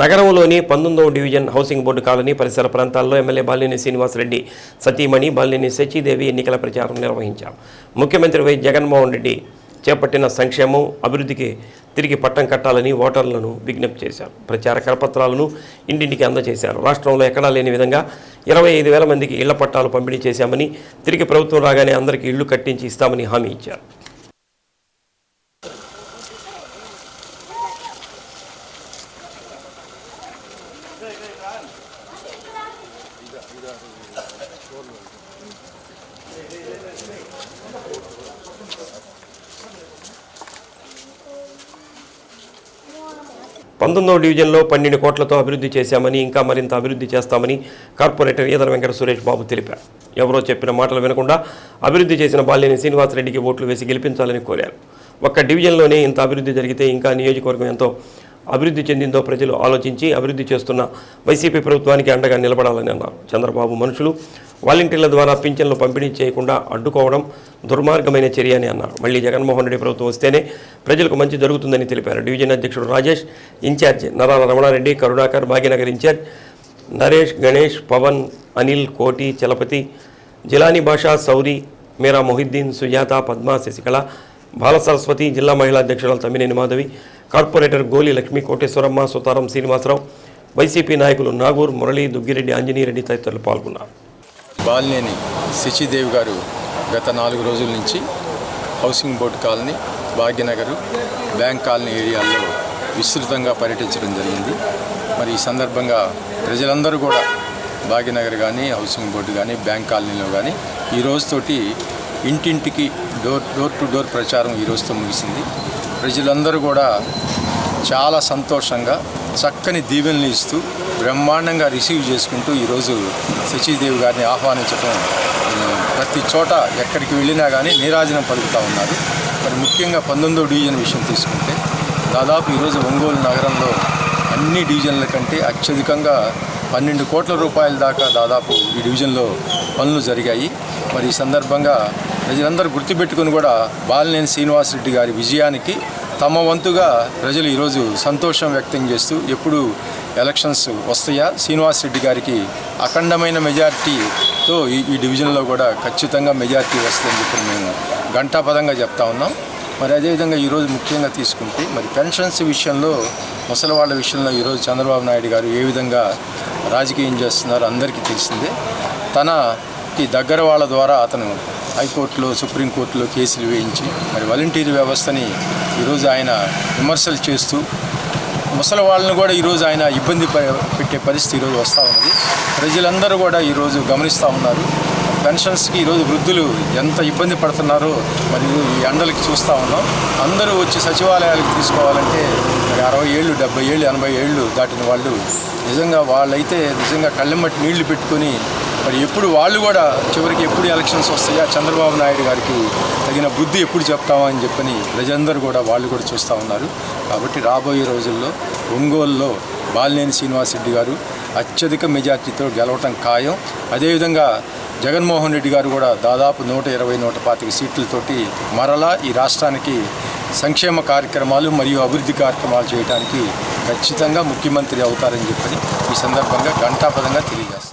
నగరంలోని పంతొమ్మిదవ division housing board colony పరిసర ప్రాంతాల్లో ఎమ్మెల్యే బాలినేని శ్రీనివాసరెడ్డి సతీమణి బాలినేని శశిదేవి ఎన్నికల ప్రచారం నిర్వహించారు. ముఖ్యమంత్రి వై జగన్మోహన్ రెడ్డి చేపట్టిన సంక్షేమం అభివృద్ధికి తిరిగి పట్టం కట్టాలని ఓటర్లను విజ్ఞప్తి చేశారు. ప్రచార కరపత్రాలను ఇంటింటికి అందజేశారు. రాష్ట్రంలో ఎక్కడా లేని విధంగా ఇరవై ఐదు వేల మందికి ఇళ్ళ పట్టాలు పంపిణీ చేశామని తిరిగి ప్రభుత్వం రాగానే అందరికీ ఇళ్ళు కట్టించి ఇస్తామని హామీ ఇచ్చారు. పంతొమ్మిదవ డివిజన్లో పన్నెండు కోట్లతో అభివృద్ధి చేశామని ఇంకా మరింత అభివృద్ధి చేస్తామని కార్పొరేటర్ ఈదర వెంకట సురేష్ బాబు తెలిపారు. ఎవరో చెప్పిన మాటలు వినకుండా అభివృద్ధి చేసిన బాల్యని శ్రీనివాసరెడ్డికి ఓట్లు వేసి గెలిపించాలని కోరారు. ఒక్క డివిజన్లోనే ఇంత అభివృద్ధి జరిగితే ఇంకా నియోజకవర్గం ఎంతో అభివృద్ధి చెందిందో ప్రజలు ఆలోచించి అభివృద్ధి చేస్తున్న వైసీపీ ప్రభుత్వానికి అండగా నిలబడాలని అన్నారు. చంద్రబాబు మనుషులు వాలంటీర్ల ద్వారా పింఛన్లు పంపిణీ చేయకుండా అడ్డుకోవడం దుర్మార్గమైన చర్య అని అన్నారు. మళ్ళీ జగన్మోహన్ రెడ్డి ప్రభుత్వం వస్తేనే ప్రజలకు మంచి జరుగుతుందని తెలిపారు. డివిజన్ అధ్యక్షుడు రాజేష్ ఇన్ఛార్జ్ నరాల రమణారెడ్డి కరుణాకర్ భాగ్యనగర్ ఇన్ఛార్జ్ నరేష్ గణేష్ పవన్ అనిల్ కోటి చలపతి జిలానీ భాషా సౌరి మీరా మొహిద్దీన్ సుజాత పద్మ శశికళ బాలసరస్వతి జిల్లా మహిళా అధ్యక్షురాలు తమ్మినేని మాధవి కార్పొరేటర్ గోలి లక్ష్మి కోటేశ్వరమ్మ సుతారం శ్రీనివాసరావు వైసీపీ నాయకులు నాగూర్ మురళి దుగ్గిరెడ్డి ఆంజనేయరెడ్డి తదితరులు పాల్గొన్నారు. బాలినేని శశిదేవి గారు గత నాలుగు రోజుల నుంచి housing board colony Bhagyanagar bank colony ఏరియాల్లో విస్తృతంగా పర్యటించడం జరిగింది. మరి ఈ సందర్భంగా ప్రజలందరూ కూడా భాగ్యనగర్ కానీ హౌసింగ్ బోర్డు కానీ బ్యాంక్ కాలనీలో కానీ ఈ రోజుతోటి ఇంటింటికి డోర్ డోర్ టు డోర్ ప్రచారం ఈ రోజుతో ముగిసింది. ప్రజలందరూ కూడా చాలా సంతోషంగా చక్కని దీవెనలు ఇస్తూ బ్రహ్మాండంగా రిసీవ్ చేసుకుంటూ ఈరోజు శశిదేవి గారిని ఆహ్వానించడం ప్రతి చోట ఎక్కడికి వెళ్ళినా కానీ నీరాజనం పలుకుతూ ఉన్నారు. మరి ముఖ్యంగా పంతొమ్మిదో డివిజన్ విషయం తీసుకుంటే దాదాపు ఈరోజు ఒంగోలు నగరంలో అన్ని డివిజన్ల కంటే అత్యధికంగా పన్నెండు కోట్ల రూపాయల దాకా దాదాపు ఈ డివిజన్లో పనులు జరిగాయి. మరి ఈ సందర్భంగా ప్రజలందరూ గుర్తుపెట్టుకుని కూడా బాలినేని శ్రీనివాసరెడ్డి గారి విజయానికి తమ వంతుగా ప్రజలు ఈరోజు సంతోషం వ్యక్తం చేస్తూ ఎప్పుడు ఎలక్షన్స్ వస్తాయా? శ్రీనివాసరెడ్డి గారికి అఖండమైన మెజార్టీతో ఈ ఈ డివిజన్లో కూడా ఖచ్చితంగా మెజార్టీ వస్తుందని చెప్పి మేము ఘంటాపదంగా చెప్తా ఉన్నాం. మరి అదేవిధంగా ఈరోజు ముఖ్యంగా తీసుకుంటే మరి పెన్షన్స్ విషయంలో ముసలి వాళ్ళ విషయంలో ఈరోజు చంద్రబాబు నాయుడు గారు ఏ విధంగా రాజకీయం చేస్తున్నారో అందరికీ తెలిసిందే. తనకి దగ్గర వాళ్ళ ద్వారా అతను హైకోర్టులో సుప్రీంకోర్టులో కేసులు వేయించి మరి వాలంటీర్ వ్యవస్థని ఈరోజు ఆయన విమర్శలు చేస్తూ ముసలి వాళ్ళని కూడా ఈరోజు ఆయన ఇబ్బంది ప- పెట్టే పరిస్థితి ఈరోజు వస్తూ ఉన్నది. ప్రజలందరూ కూడా ఈరోజు గమనిస్తూ ఉన్నారు. పెన్షన్స్కి ఈరోజు వృద్ధులు ఎంత ఇబ్బంది పడుతున్నారో మరి ఈ ఎండలకి చూస్తూ ఉన్నాం. అందరూ వచ్చి సచివాలయాలకు తీసుకోవాలంటే మరి అరవై ఏళ్ళు డెబ్బై ఏళ్ళు ఎనభై ఏళ్ళు దాటిన వాళ్ళు నిజంగా వాళ్ళైతే నిజంగా కళ్ళెమ్మటి నీళ్ళు పెట్టుకొని మరి ఎప్పుడు వాళ్ళు కూడా చివరికి ఎప్పుడు ఎలక్షన్స్ వస్తాయా? చంద్రబాబు నాయుడు గారికి తగిన బుద్ధి ఎప్పుడు చెప్తావా అని చెప్పని ప్రజలందరూ కూడా వాళ్ళు కూడా చూస్తూ ఉన్నారు. కాబట్టి రాబోయే రోజుల్లో ఒంగోలులో బాలినేని శ్రీనివాసరెడ్డి గారు అత్యధిక మెజార్టీతో గెలవటం ఖాయం. అదేవిధంగా జగన్మోహన్ రెడ్డి గారు కూడా దాదాపు నూట ఇరవై నూట పాతిక సీట్లతోటి మరలా ఈ రాష్ట్రానికి సంక్షేమ కార్యక్రమాలు మరియు అభివృద్ధి కార్యక్రమాలు చేయడానికి ఖచ్చితంగా ముఖ్యమంత్రి అవుతారని చెప్పని ఈ సందర్భంగా ఘంటాపదంగా తెలియజేస్తారు